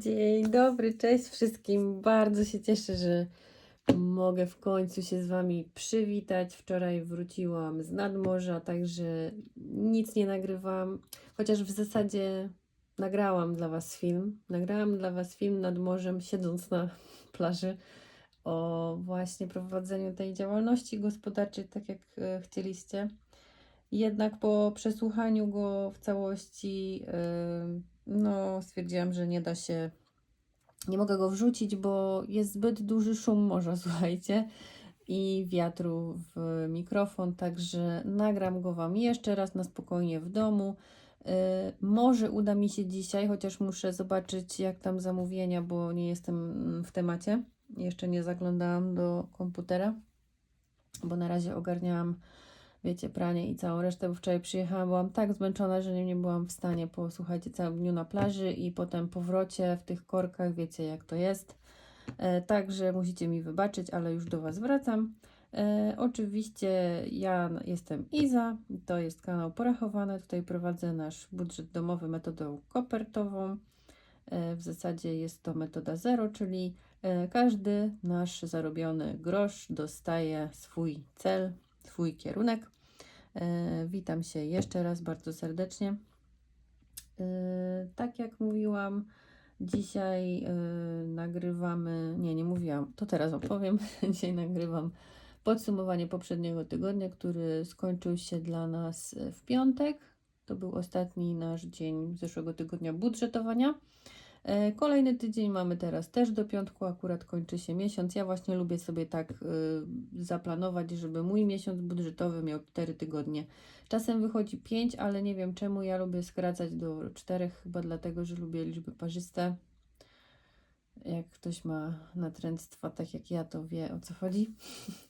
Dzień dobry, cześć wszystkim. Bardzo się cieszę, że mogę w końcu się z Wami przywitać. Wczoraj wróciłam z nadmorza, także nic nie nagrywam, chociaż w zasadzie nagrałam dla Was film. Nagrałam dla Was film nad morzem, siedząc na plaży, o właśnie prowadzeniu tej działalności gospodarczej, tak jak e, chcieliście. Jednak po przesłuchaniu go w całości, yy, no, stwierdziłam, że nie da się, nie mogę go wrzucić, bo jest zbyt duży szum morza, słuchajcie, i wiatru w mikrofon, także nagram go Wam jeszcze raz na spokojnie w domu. Yy, może uda mi się dzisiaj, chociaż muszę zobaczyć, jak tam zamówienia, bo nie jestem w temacie. Jeszcze nie zaglądałam do komputera, bo na razie ogarniałam wiecie, pranie i całą resztę, bo wczoraj przyjechałam, byłam tak zmęczona, że nie, nie byłam w stanie posłuchajcie całym dniu na plaży i potem powrocie w tych korkach, wiecie jak to jest. E, także musicie mi wybaczyć, ale już do Was wracam. E, oczywiście ja jestem Iza, to jest kanał Porachowane, tutaj prowadzę nasz budżet domowy metodą kopertową. E, w zasadzie jest to metoda zero, czyli e, każdy nasz zarobiony grosz dostaje swój cel, swój kierunek. E, witam się jeszcze raz bardzo serdecznie. E, tak jak mówiłam, dzisiaj e, nagrywamy, nie, nie mówiłam, to teraz opowiem. dzisiaj nagrywam podsumowanie poprzedniego tygodnia, który skończył się dla nas w piątek. To był ostatni nasz dzień zeszłego tygodnia budżetowania. E, Kolejny tydzień mamy teraz też do piątku, akurat kończy się miesiąc. Ja właśnie lubię sobie tak y, zaplanować, żeby mój miesiąc budżetowy miał 4 tygodnie. Czasem wychodzi 5, ale nie wiem czemu ja lubię skracać do 4, chyba dlatego, że lubię liczby parzyste. Jak ktoś ma natręctwa, tak jak ja, to wie o co chodzi.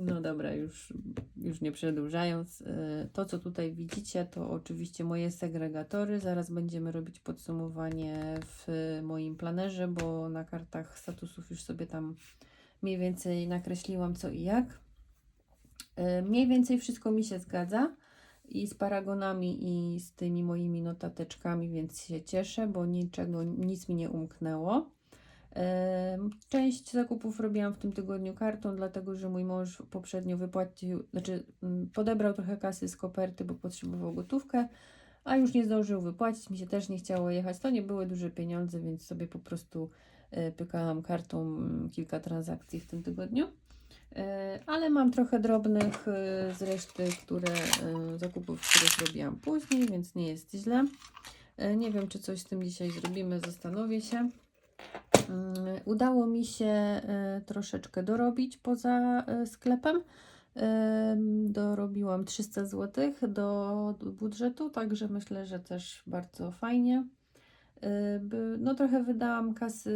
No dobra, już, już nie przedłużając, y, to co tutaj widzicie, to oczywiście moje segregatory. Zaraz będziemy robić podsumowanie w moim planerze, bo na kartach statusów już sobie tam mniej więcej nakreśliłam co i jak. Y, Mniej więcej wszystko mi się zgadza i z paragonami, i z tymi moimi notateczkami, więc się cieszę, bo niczego, nic mi nie umknęło. Część zakupów robiłam w tym tygodniu kartą, dlatego że mój mąż poprzednio wypłacił, znaczy mm, podebrał trochę kasy z koperty, bo potrzebował gotówkę, a już nie zdążył wypłacić. Mi się też nie chciało jechać. To nie były duże pieniądze, więc sobie po prostu e, pykałam kartą mm, kilka transakcji w tym tygodniu. E, Ale mam trochę drobnych e, z reszty, które zakupów, których robiłam później, więc nie jest źle. Nie wiem, czy coś z tym dzisiaj zrobimy, zastanowię się. Mm, Udało mi się e, troszeczkę dorobić poza e, sklepem. Em, Dorobiłam 300 zł do budżetu, także myślę, że też bardzo fajnie. E, No trochę wydałam kasy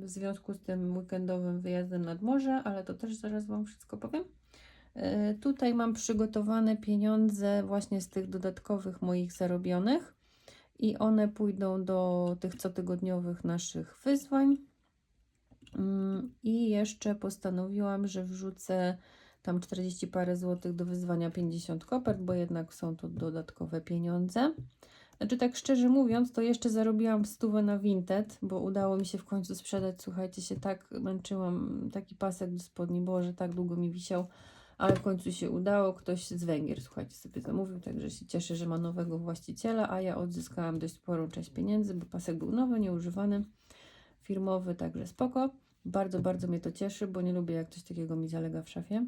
w związku z tym weekendowym wyjazdem nad morze, ale to też zaraz Wam wszystko powiem. Tutaj mam przygotowane pieniądze właśnie z tych dodatkowych moich zarobionych i one pójdą do tych cotygodniowych naszych wyzwań. Mm, I jeszcze postanowiłam, że wrzucę tam 40 parę złotych do wyzwania 50 kopert, bo jednak są to dodatkowe pieniądze. Znaczy tak szczerze mówiąc, to jeszcze zarobiłam stówę na Vinted, bo udało mi się w końcu sprzedać. Słuchajcie, się tak męczyłam, taki pasek do spodni, bo że tak długo mi wisiał, ale w końcu się udało. Ktoś z Węgier, słuchajcie, sobie zamówił, także się cieszę, że ma nowego właściciela, a ja odzyskałam dość sporą część pieniędzy, bo pasek był nowy, nieużywany, firmowy, także spoko. Bardzo, bardzo mnie to cieszy, bo nie lubię jak coś takiego mi zalega w szafie.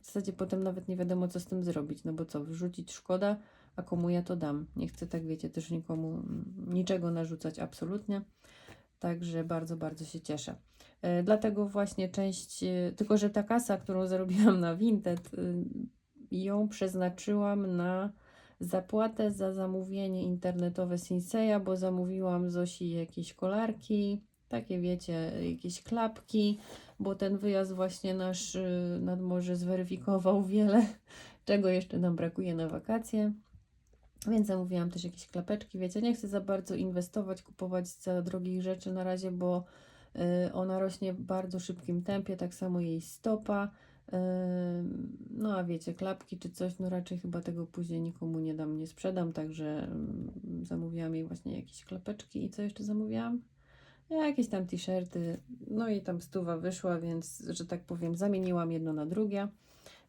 W zasadzie potem nawet nie wiadomo, co z tym zrobić, no bo co, wrzucić szkoda, a komu ja to dam. Nie chcę tak, wiecie, też nikomu mm, niczego narzucać absolutnie. Także bardzo, bardzo się cieszę. E, dlatego właśnie część, e, tylko że ta kasa, którą zarobiłam na Vinted, y, ją przeznaczyłam na zapłatę za zamówienie internetowe Sinseya, bo zamówiłam Zosi jakieś kolarki, takie wiecie, jakieś klapki, bo ten wyjazd właśnie nasz y, nad morze zweryfikował wiele, czego jeszcze nam brakuje na wakacje. Więc zamówiłam też jakieś klapeczki. Wiecie, nie chcę za bardzo inwestować, kupować za drogich rzeczy na razie, bo y, ona rośnie w bardzo szybkim tempie, tak samo jej stopa. Y, no a wiecie, klapki czy coś, no raczej chyba tego później nikomu nie dam, nie sprzedam, także mm, zamówiłam jej właśnie jakieś klapeczki. I co jeszcze zamówiłam? jakieś tam t-shirty, no i tam stuwa wyszła, więc, że tak powiem, zamieniłam jedno na drugie,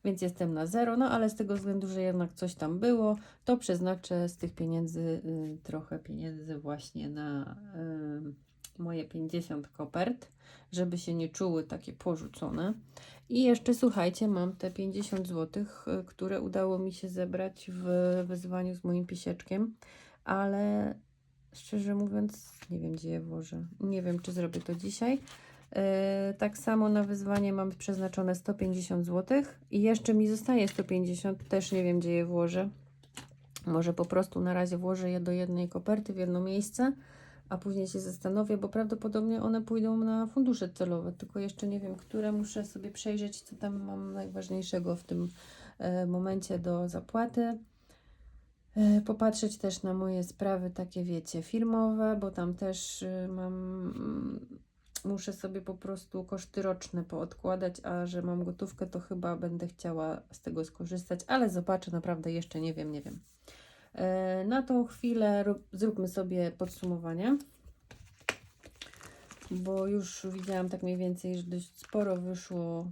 więc jestem na zero, no ale z tego względu, że jednak coś tam było, to przeznaczę z tych pieniędzy y, trochę pieniędzy właśnie na y, moje 50 kopert, żeby się nie czuły takie porzucone. I jeszcze słuchajcie, mam te 50 zł, które udało mi się zebrać w wyzwaniu z moim pisieczkiem, ale szczerze mówiąc, nie wiem gdzie je włożę. Nie wiem, czy zrobię to dzisiaj. E, tak samo na wyzwanie mam przeznaczone 150 zł i jeszcze mi zostaje 150, też nie wiem gdzie je włożę. Może po prostu na razie włożę je do jednej koperty w jedno miejsce, a później się zastanowię, bo prawdopodobnie one pójdą na fundusze celowe, tylko jeszcze nie wiem, które muszę sobie przejrzeć, co tam mam najważniejszego w tym e, momencie do zapłaty. E, Popatrzeć też na moje sprawy takie, wiecie, firmowe, bo tam też y, mam, mm, muszę sobie po prostu koszty roczne poodkładać, a że mam gotówkę, to chyba będę chciała z tego skorzystać, ale zobaczę, naprawdę jeszcze nie wiem, nie wiem. E, Na tą chwilę rób- zróbmy sobie podsumowanie, bo już widziałam tak mniej więcej, że dość sporo wyszło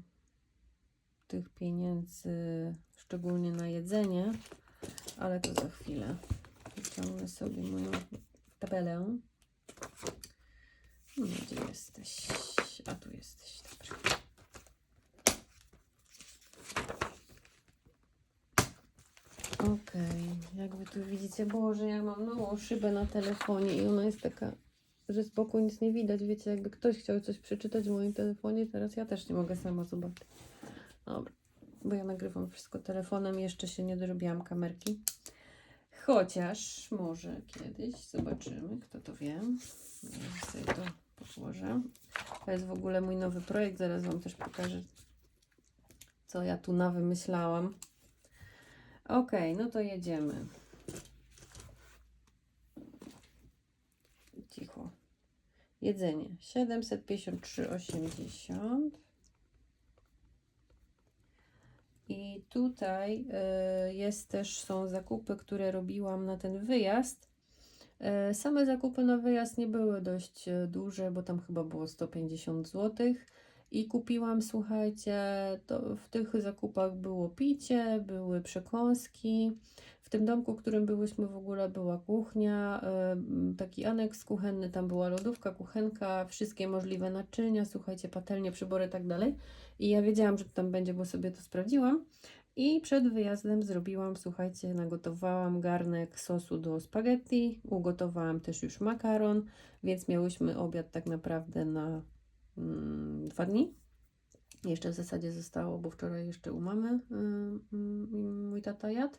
tych pieniędzy, szczególnie na jedzenie, ale to za chwilę. Wyciągnę sobie moją tabelę. No, gdzie jesteś? A tu jesteś, dobrze. Okej, jak wy tu widzicie, Boże, ja mam nową szybę na telefonie i ona jest taka, że boku nic nie widać. Wiecie, jakby ktoś chciał coś przeczytać w moim telefonie, teraz ja też nie mogę sama zobaczyć. Dobra, bo ja nagrywam wszystko telefonem, jeszcze się nie dorobiłam kamerki. Chociaż może kiedyś zobaczymy, kto to wie. Ja sobie to położę. To jest w ogóle mój nowy projekt, zaraz Wam też pokażę, co ja tu nawymyślałam. Ok, no to jedziemy. Cicho. Jedzenie 753,80. I tutaj y, jest też są zakupy, które robiłam na ten wyjazd. Y, Same zakupy na wyjazd nie były dość y, duże, bo tam chyba było 150 zł. I kupiłam, słuchajcie, to w tych zakupach było picie, były przekąski. W tym domku, w którym byłyśmy, w ogóle była kuchnia, y, taki aneks kuchenny, tam była lodówka, kuchenka, wszystkie możliwe naczynia, słuchajcie, patelnie, przybory, tak dalej. I ja wiedziałam, że to tam będzie, bo sobie to sprawdziłam. I przed wyjazdem zrobiłam, słuchajcie, nagotowałam garnek sosu do spaghetti, ugotowałam też już makaron, więc miałyśmy obiad tak naprawdę na mm, dwa dni. Jeszcze w zasadzie zostało, bo wczoraj jeszcze u mamy y, y, mój tata jadł,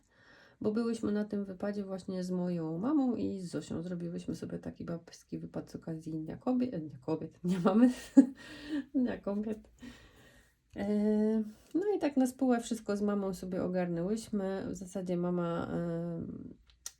bo byłyśmy na tym wypadzie właśnie z moją mamą i z Zosią. Zrobiłyśmy sobie taki babski wypad z okazji Dnia Kobiet, Dnia Kobiet, Dnia Mamy, Dnia Kobiet. E, No i tak na spółę wszystko z mamą sobie ogarnęłyśmy. W zasadzie mama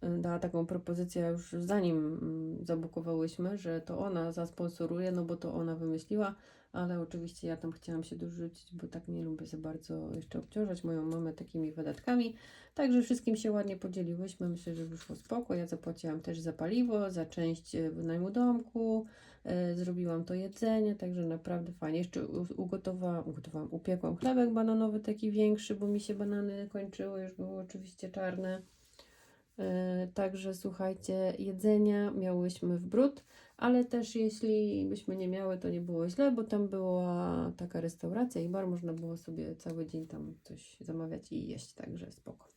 e, e, dała taką propozycję już zanim mm, zabukowałyśmy, że to ona zasponsoruje, no bo to ona wymyśliła, ale oczywiście ja tam chciałam się dorzucić, bo tak nie lubię za bardzo jeszcze obciążać moją mamę takimi wydatkami. Także wszystkim się ładnie podzieliłyśmy. Myślę, że wyszło spoko. Ja zapłaciłam też za paliwo, za część wynajmu domku, zrobiłam to jedzenie, także naprawdę fajnie. Jeszcze ugotowałam, ugotowałam, upiekłam chlebek bananowy taki większy, bo mi się banany kończyły, już były oczywiście czarne. E, Także słuchajcie, jedzenia miałyśmy w brud, ale też jeśli byśmy nie miały, to nie było źle, bo tam była taka restauracja i bar, można było sobie cały dzień tam coś zamawiać i jeść, także spoko.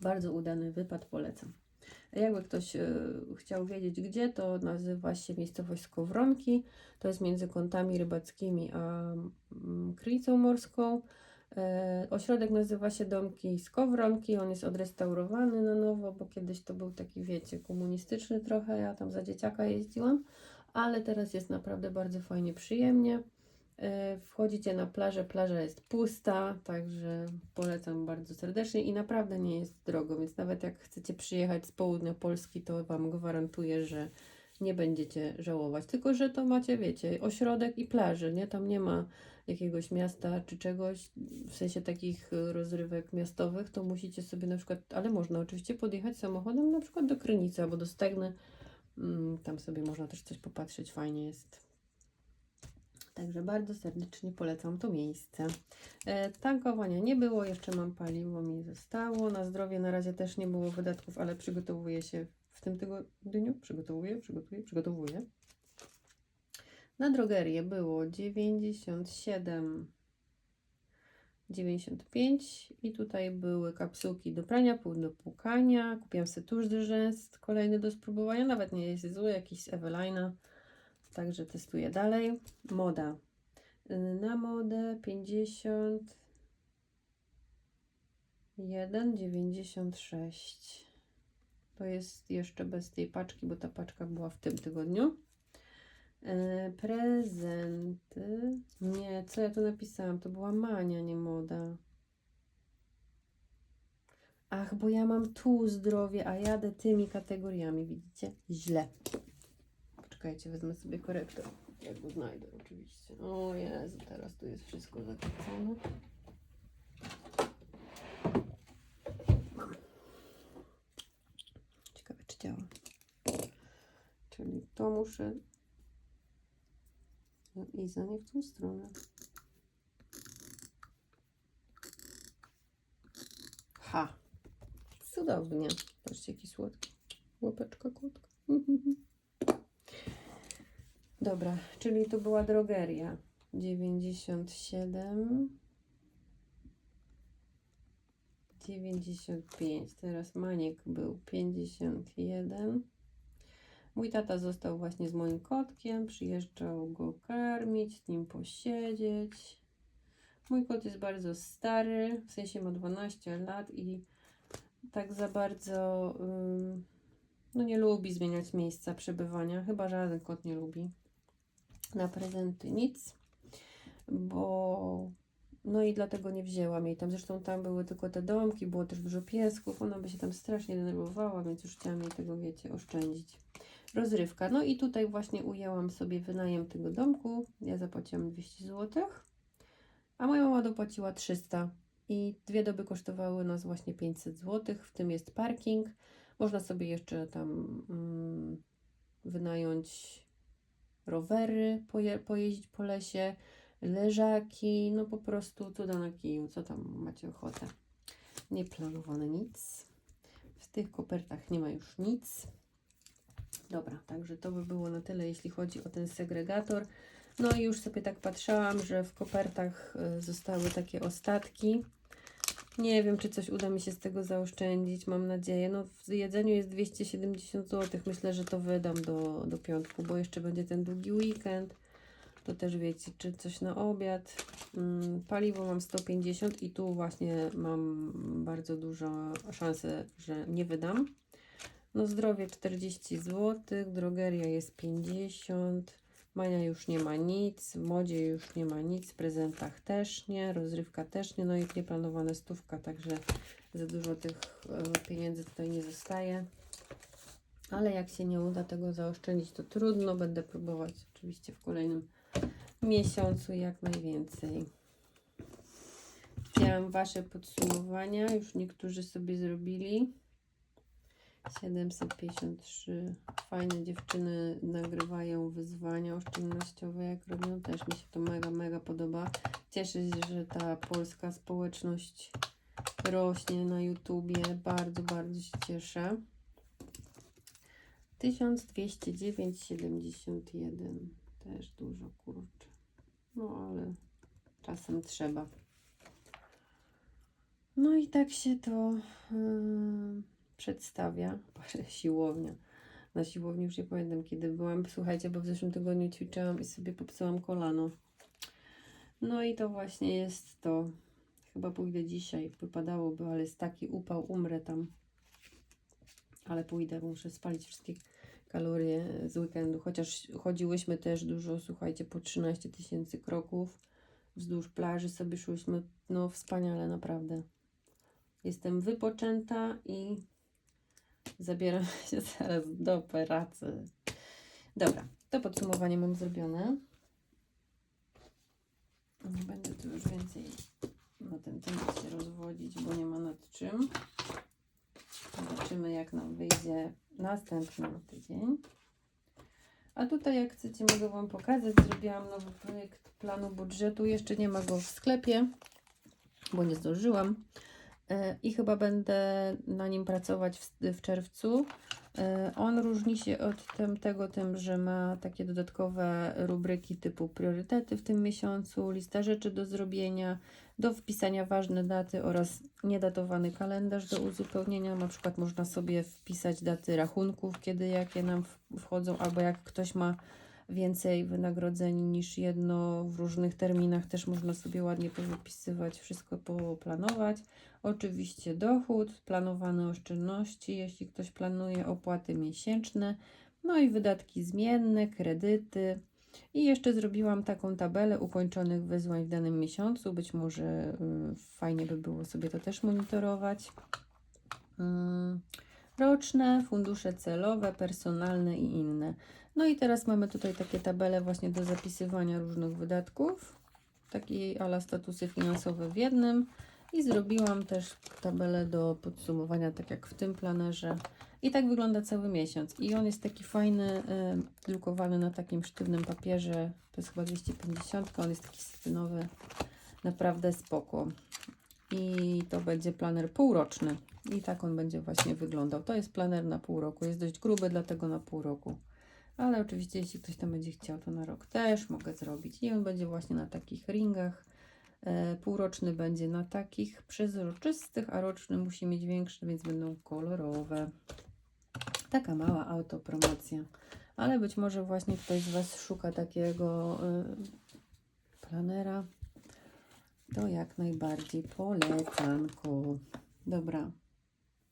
Bardzo udany wypad, polecam. Jakby ktoś e, chciał wiedzieć gdzie, to nazywa się miejscowość Skowronki. To jest między kątami rybackimi a mm, Krynicą Morską. E, Ośrodek nazywa się Domki Skowronki. On jest odrestaurowany na nowo, bo kiedyś to był taki, wiecie, komunistyczny trochę. Ja tam za dzieciaka jeździłam, ale teraz jest naprawdę bardzo fajnie, przyjemnie. E, Wchodzicie na plażę, plaża jest pusta, także polecam bardzo serdecznie i naprawdę nie jest drogo, więc nawet jak chcecie przyjechać z południa Polski, to Wam gwarantuję, że nie będziecie żałować. Tylko, że to macie, wiecie, ośrodek i plaży, nie? Tam nie ma jakiegoś miasta czy czegoś, w sensie takich y, rozrywek miastowych, to musicie sobie na przykład, ale można oczywiście podjechać samochodem na przykład do Krynicy albo do Stegny, Mm, Tam sobie można też coś popatrzeć, fajnie jest. Także bardzo serdecznie polecam to miejsce. E, tankowania nie było, jeszcze mam paliwo, mi zostało. Na zdrowie na razie też nie było wydatków, ale przygotowuję się w tym tygodniu. Przygotowuję, przygotuję, przygotowuję. Na drogerię było 97, 95 i tutaj były kapsułki do prania, pół do płukania. Kupiłam sobie tusz do rzęs, kolejny do spróbowania. Nawet nie jest zły, jakiś z Evelina. Także testuję dalej. Moda. Y, Na modę 50 1,96. To jest jeszcze bez tej paczki, bo ta paczka była w tym tygodniu. E, prezenty. Nie, co ja tu napisałam? To była mania, nie moda. Ach, bo ja mam tu zdrowie, a jadę tymi kategoriami, widzicie? Źle. Poczekajcie, wezmę sobie korektor. Jak go znajdę, oczywiście. O Jezu, teraz tu jest wszystko zakręcone. Mam. Ciekawe, czy działa. Czyli to muszę i za nie w tą stronę. Ha! Cudownie. Patrzcie, jaki słodki. Łapeczka kotka. Dobra, czyli to była drogeria. 97 95. Teraz Maniek był 51. Mój tata został właśnie z moim kotkiem, przyjeżdżał go karmić, z nim posiedzieć. Mój kot jest bardzo stary, w sensie ma 12 lat i tak za bardzo no nie lubi zmieniać miejsca przebywania. Chyba żaden kot nie lubi. Na prezenty nic, bo no i dlatego nie wzięłam jej tam. Zresztą tam były tylko te domki, było też dużo piesków. Ona by się tam strasznie denerwowała, więc już chciałam jej tego, wiecie, oszczędzić rozrywka. No i tutaj właśnie ujęłam sobie wynajem tego domku. Ja zapłaciłam 200 zł, a moja mama dopłaciła 300 i dwie doby kosztowały nas właśnie 500 zł. W tym jest parking. Można sobie jeszcze tam mm, wynająć rowery, poje, pojeździć po lesie, leżaki, no po prostu cuda na kiju, co tam macie ochotę. Nieplanowane nic. W tych kopertach nie ma już nic. Dobra, także to by było na tyle, jeśli chodzi o ten segregator. No i już sobie tak patrzałam, że w kopertach y, zostały takie ostatki. Nie wiem, czy coś uda mi się z tego zaoszczędzić, mam nadzieję. No w jedzeniu jest 270 zł. Myślę, że to wydam do, do piątku, bo jeszcze będzie ten długi weekend. To też wiecie, czy coś na obiad. Mm, paliwo mam 150 i tu właśnie mam bardzo dużą szansę, że nie wydam. No zdrowie 40 zł, drogeria jest 50, Mania już nie ma nic, w modzie już nie ma nic, w prezentach też nie, rozrywka też nie, no i nieplanowane stówka, także za dużo tych e, pieniędzy tutaj nie zostaje. Ale jak się nie uda tego zaoszczędzić, to trudno, będę próbować oczywiście w kolejnym miesiącu jak najwięcej. Widziałam Wasze podsumowania, już niektórzy sobie zrobili. 753. Fajne dziewczyny nagrywają wyzwania oszczędnościowe, jak robią. Też mi się to mega, mega podoba. Cieszę się, że ta polska społeczność rośnie na YouTubie. Bardzo, bardzo się cieszę. 1209,71. Też dużo, kurczę. No, ale czasem trzeba. No i tak się to... Yy przedstawia. Siłownia. Na siłowni już nie pamiętam kiedy byłam. Słuchajcie, bo w zeszłym tygodniu ćwiczyłam i sobie popsułam kolano. No i to właśnie jest to. Chyba pójdę dzisiaj. Wypadałoby, ale jest taki upał, umrę tam. Ale pójdę, muszę spalić wszystkie kalorie z weekendu. Chociaż chodziłyśmy też dużo, słuchajcie, po 13 tysięcy kroków wzdłuż plaży sobie szłyśmy. No wspaniale, naprawdę. Jestem wypoczęta i Zabieram się zaraz do pracy. Dobra, to podsumowanie mam zrobione. Nie będę tu już więcej na ten temat się rozwodzić, bo nie ma nad czym. Zobaczymy, jak nam wyjdzie następny tydzień. A tutaj, jak chcecie, mogę Wam pokazać. Zrobiłam nowy projekt planu budżetu. Jeszcze nie ma go w sklepie, bo nie zdążyłam. E, I chyba będę na nim pracować w, w czerwcu. E, On różni się od tym, tego tym, że ma takie dodatkowe rubryki typu priorytety w tym miesiącu, lista rzeczy do zrobienia, do wpisania ważne daty oraz niedatowany kalendarz do uzupełnienia. Na przykład można sobie wpisać daty rachunków, kiedy jakie nam wchodzą, albo jak ktoś ma więcej wynagrodzeń niż jedno w różnych terminach, też można sobie ładnie powypisywać, wszystko poplanować. Oczywiście dochód, planowane oszczędności, jeśli ktoś planuje opłaty miesięczne, no i wydatki zmienne, kredyty. I jeszcze zrobiłam taką tabelę ukończonych wyzwań w danym miesiącu. Być może y, fajnie by było sobie to też monitorować. Mm, roczne, fundusze celowe, personalne i inne. No i teraz mamy tutaj takie tabele właśnie do zapisywania różnych wydatków. Takie ala statusy finansowe w jednym. I zrobiłam też tabelę do podsumowania, tak jak w tym planerze. I tak wygląda cały miesiąc. I on jest taki fajny, y, drukowany na takim sztywnym papierze. To jest chyba 250, on jest taki satynowy. Naprawdę spoko. I to będzie planer półroczny. I tak on będzie właśnie wyglądał. To jest planer na pół roku. Jest dość gruby, dlatego na pół roku. Ale oczywiście, jeśli ktoś tam będzie chciał, to na rok też mogę zrobić. I on będzie właśnie na takich ringach. E, półroczny będzie na takich przezroczystych, a roczny musi mieć większy, więc będą kolorowe. Taka mała autopromocja. Ale być może właśnie ktoś z Was szuka takiego y, planera. To jak najbardziej polecanko. Dobra.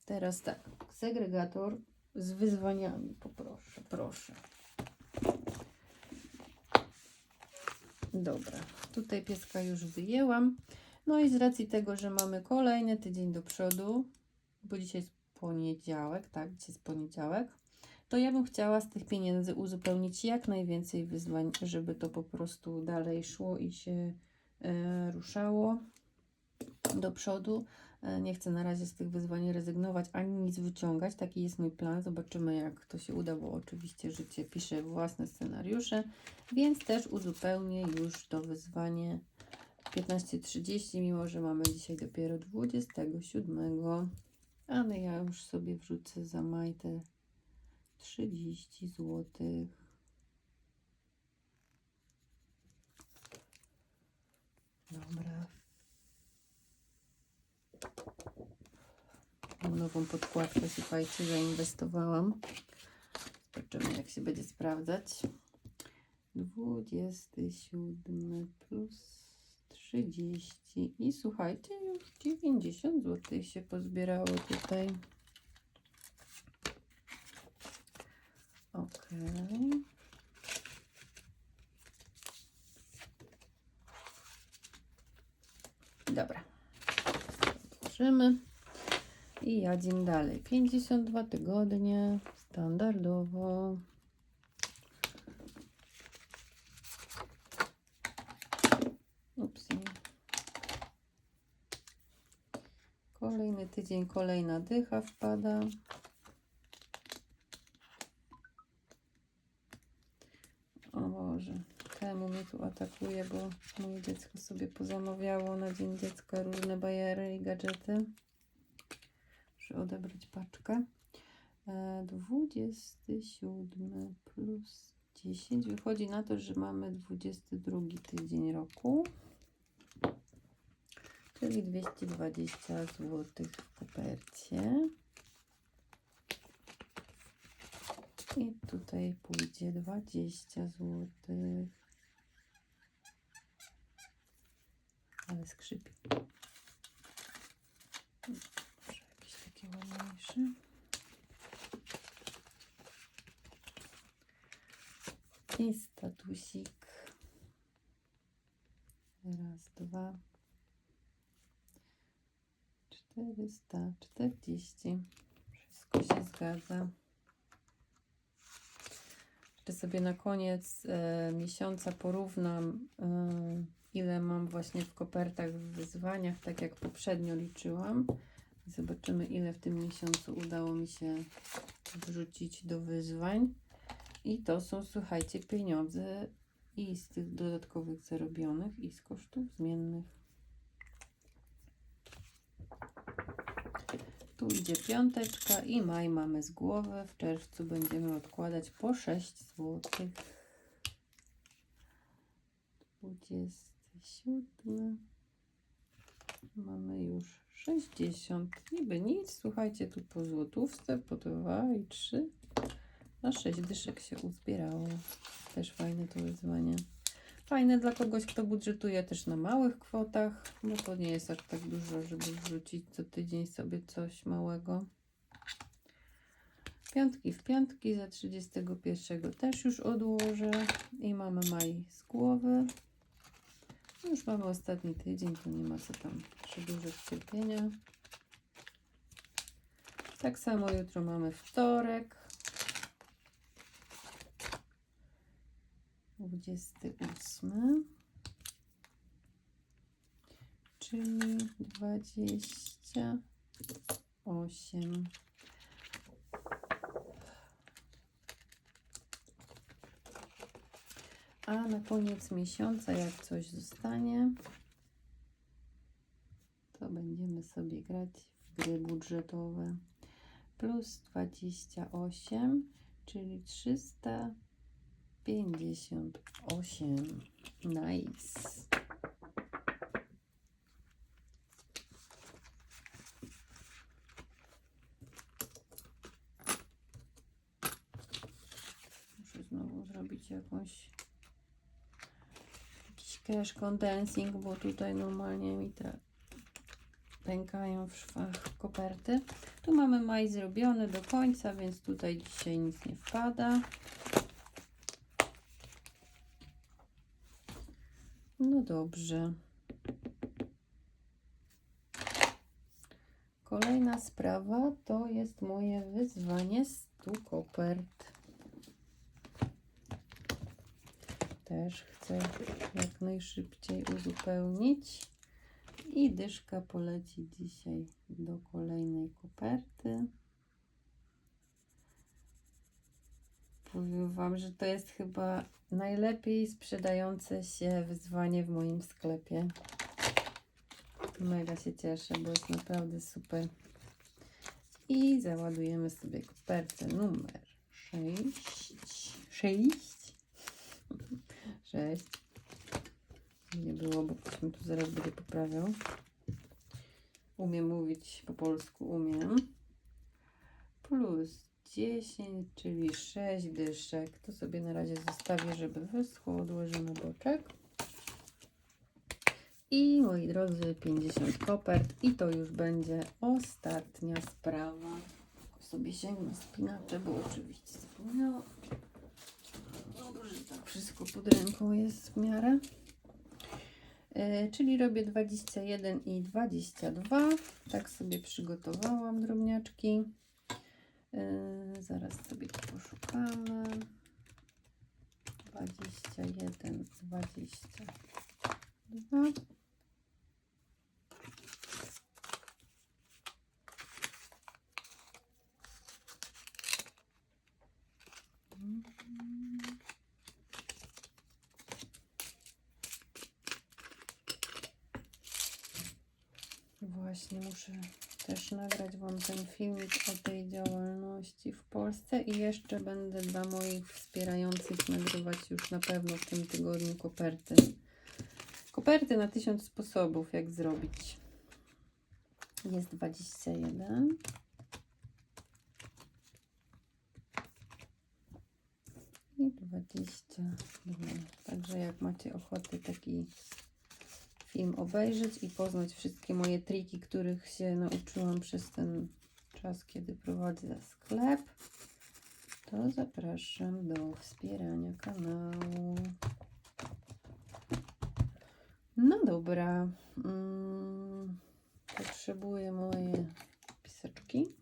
Teraz tak. Segregator z wyzwaniami. Poproszę, proszę. Dobra. Tutaj pieska już wyjęłam. No i z racji tego, że mamy kolejny tydzień do przodu, bo dzisiaj jest poniedziałek, tak, dzisiaj jest poniedziałek, to ja bym chciała z tych pieniędzy uzupełnić jak najwięcej wyzwań, żeby to po prostu dalej szło i się e, ruszało do przodu. E, nie chcę na razie z tych wyzwań rezygnować ani nic wyciągać. Taki jest mój plan. Zobaczymy, jak to się uda, bo oczywiście życie pisze własne scenariusze, więc też uzupełnię już to wyzwanie 15.30, mimo że mamy dzisiaj dopiero 27. Ale ja już sobie wrzucę za majtę 30 zł. Dobra. Nową podkładkę, słuchajcie, zainwestowałam. Zobaczymy, jak się będzie sprawdzać. 27 plus 30 i słuchajcie, już 90 zł się pozbierało tutaj. Ok. Dobra. Otworzymy. I jadzimy dalej. 52 tygodnie. Standardowo. Ups. Kolejny tydzień, kolejna dycha wpada. O Boże, temu mnie tu atakuje, bo moje dziecko sobie pozamawiało na Dzień Dziecka różne bajery i gadżety. Muszę odebrać paczkę. E, 27 plus 10 wychodzi na to, że mamy 22 tydzień roku. Czyli 220 zł w kopercie. I tutaj pójdzie 20 zł. Ale skrzypi. Może. I statusik. Raz, dwa. 440. Wszystko się zgadza. Jeszcze sobie na koniec e, miesiąca porównam, e, ile mam właśnie w kopertach w wyzwaniach, tak jak poprzednio liczyłam. Zobaczymy, ile w tym miesiącu udało mi się wrzucić do wyzwań. I to są, słuchajcie, pieniądze i z tych dodatkowych zarobionych, i z kosztów zmiennych. Tu idzie piąteczka i maj mamy z głowy. W czerwcu będziemy odkładać po 6 zł. 27. Mamy już 60. Niby nic, słuchajcie, tu po złotówce, po 2 i 3. Na 6 dyszek się uzbierało. Też fajne to wyzwanie. Fajne dla kogoś, kto budżetuje też na małych kwotach, bo to nie jest aż tak dużo, żeby wrzucić co tydzień sobie coś małego. Piątki w piątki za 31 też już odłożę i mamy maj z głowy. Już mamy ostatni tydzień, to nie ma co tam przedłużać cierpienia. Tak samo jutro mamy wtorek. 28. Czyli 28. A na koniec miesiąca, jak coś zostanie, to będziemy sobie grać w gry budżetowe. Plus 28, czyli 358. Nice. Muszę znowu zrobić jakąś cash condensing, bo tutaj normalnie mi te pękają w szwach koperty. Tu mamy maj zrobiony do końca, więc tutaj dzisiaj nic nie wpada. No dobrze. Kolejna sprawa to jest moje wyzwanie 100 kopert. Też chcę jak najszybciej uzupełnić. I dyszka poleci dzisiaj do kolejnej koperty. Powiem Wam, że to jest chyba najlepiej sprzedające się wyzwanie w moim sklepie. Mega się cieszę, bo jest naprawdę super. I załadujemy sobie kopertę numer 6. 6. 6. Nie było, bo ktoś mi tu zaraz będzie poprawiał. Umiem mówić po polsku, umiem. Plus 10, czyli 6 dyszek. To sobie na razie zostawię, żeby wyschło. Odłożę na boczek. I moi drodzy, 50 kopert. I to już będzie ostatnia sprawa. Sobie sięgnę spinacze, bo oczywiście zapomniałam. Dobrze, tak wszystko pod ręką jest w miarę. E, czyli robię 21 i 22. Tak sobie przygotowałam drobniaczki. E, zaraz sobie to poszukamy. 21, 22. Właśnie muszę też nagrać Wam ten filmik o tej działalności w Polsce i jeszcze będę dla moich wspierających nagrywać już na pewno w tym tygodniu koperty. Koperty na tysiąc sposobów, jak zrobić. Jest 21. I 22. Także jak macie ochotę taki film obejrzeć i poznać wszystkie moje triki, których się nauczyłam przez ten czas, kiedy prowadzę sklep, to zapraszam do wspierania kanału. No dobra. Mm, potrzebuję moje piseczki.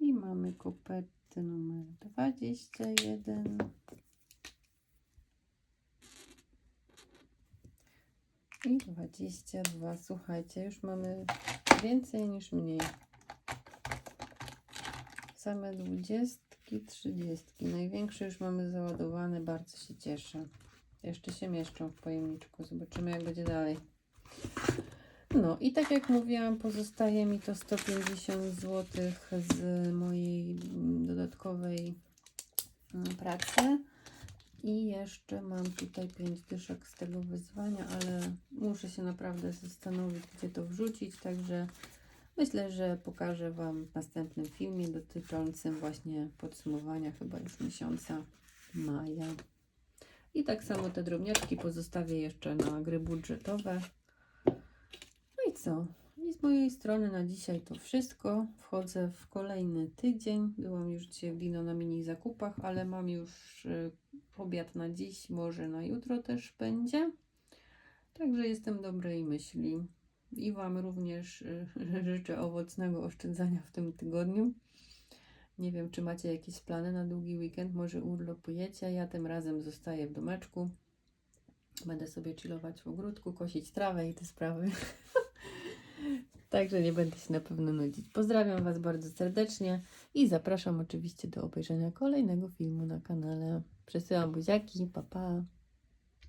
I mamy kopertę numer 21. I 22. Słuchajcie, już mamy więcej niż mniej. Same dwudziestki. trzydziestki. Największe już mamy załadowane, bardzo się cieszę. Jeszcze się mieszczą w pojemniczku. Zobaczymy, jak będzie dalej. No i tak jak mówiłam, pozostaje mi to 150 zł z mojej mm, dodatkowej mm, pracy. I jeszcze mam tutaj 5 dyszek z tego wyzwania, ale muszę się naprawdę zastanowić, gdzie to wrzucić, także myślę, że pokażę Wam w następnym filmie dotyczącym właśnie podsumowania chyba już miesiąca maja. I tak samo te drobniaczki pozostawię jeszcze na gry budżetowe. No i co? I z mojej strony na dzisiaj to wszystko. Wchodzę w kolejny tydzień. Byłam już dzisiaj w Dino na mini zakupach, ale mam już y, obiad na dziś, może na jutro też będzie. Także jestem dobrej myśli. I Wam również y, życzę owocnego oszczędzania w tym tygodniu. Nie wiem, czy macie jakieś plany na długi weekend, może urlopujecie. Ja tym razem zostaję w domeczku. Będę sobie chillować w ogródku, kosić trawę i te sprawy. Także nie będę się na pewno nudzić. Pozdrawiam Was bardzo serdecznie i zapraszam oczywiście do obejrzenia kolejnego filmu na kanale. Przesyłam buziaki, pa pa!